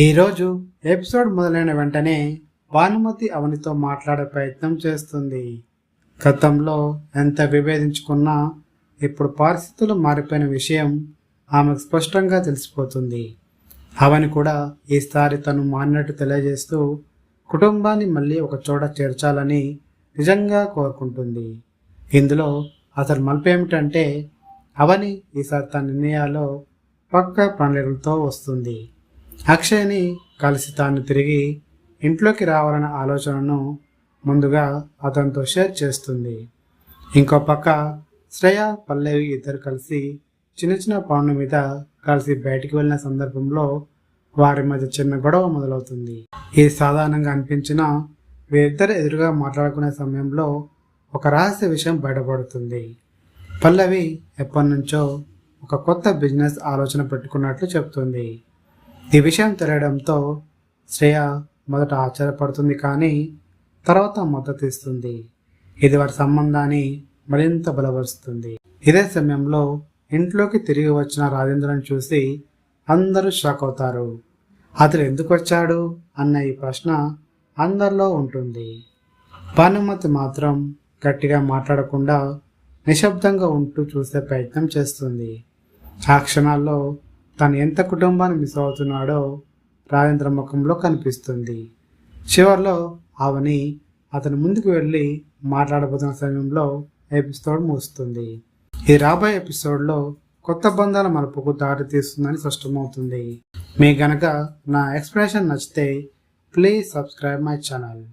ఈరోజు ఎపిసోడ్ మొదలైన వెంటనే భానుమతి అవనితో మాట్లాడే ప్రయత్నం చేస్తుంది. గతంలో ఎంత విభేదించుకున్నా ఇప్పుడు పరిస్థితులు మారిపోయిన విషయం ఆమెకు స్పష్టంగా తెలిసిపోతుంది. అవని కూడా ఈసారి తను మారినట్టు తెలియజేస్తూ కుటుంబాన్ని మళ్ళీ ఒక చోట చేర్చాలని నిజంగా కోరుకుంటుంది. ఇందులో అసలు మలుపు ఏమిటంటే అవని ఈసారి తన నిర్ణయాల్లో పక్క ప్రణాళికలతో వస్తుంది. అక్షయ్ని కలిసి తాను తిరిగి ఇంట్లోకి రావాలన్న ఆలోచనను ముందుగా అతనితో షేర్ చేస్తుంది. ఇంకో పక్క శ్రేయ పల్లవి ఇద్దరు కలిసి చిన్న చిన్న పనుల మీద కలిసి బయటికి వెళ్ళిన సందర్భంలో వారి మధ్య చిన్న గొడవ మొదలవుతుంది. ఇది సాధారణంగా అనిపించిన వీరిద్దరు ఎదురుగా మాట్లాడుకునే సమయంలో ఒక రహస్య విషయం బయటపడుతుంది. పల్లవి ఎప్పటి నుంచో ఒక కొత్త బిజినెస్ ఆలోచన పెట్టుకున్నట్లు చెప్తుంది. ఈ విషయం తెలియడంతో శ్రేయ మొదట ఆశ్చర్యపడుతుంది కానీ తర్వాత మద్దతు ఇస్తుంది ఇది వారి సంబంధాన్ని మరింత బలపరుస్తుంది. ఇదే సమయంలో ఇంట్లోకి తిరిగి వచ్చిన రాజేంద్రను చూసి అందరూ షాక్ అవుతారు. అతడు ఎందుకు వచ్చాడు అన్న ఈ ప్రశ్న అందరిలో ఉంటుంది. భానుమతి మాత్రం గట్టిగా మాట్లాడకుండా నిశ్శబ్దంగా ఉంటూ చూసే ప్రయత్నం చేస్తుంది. ఆ క్షణాల్లో తను ఎంత కుటుంబాన్ని మిస్ అవుతున్నాడో రాజేంద్ర ముఖంలో కనిపిస్తుంది. చివరిలో ఆమెని అతని ముందుకు వెళ్ళి మాట్లాడబోతున్న సమయంలో ఎపిసోడ్ ముగుస్తుంది. ఈ రాబోయే ఎపిసోడ్లో కొత్త బంధాల మలుపుకు దారి తీస్తుందని స్పష్టమవుతుంది. మీ గనక నా ఎక్స్ప్రెషన్ నచ్చితే ప్లీజ్ సబ్స్క్రైబ్ మై ఛానల్.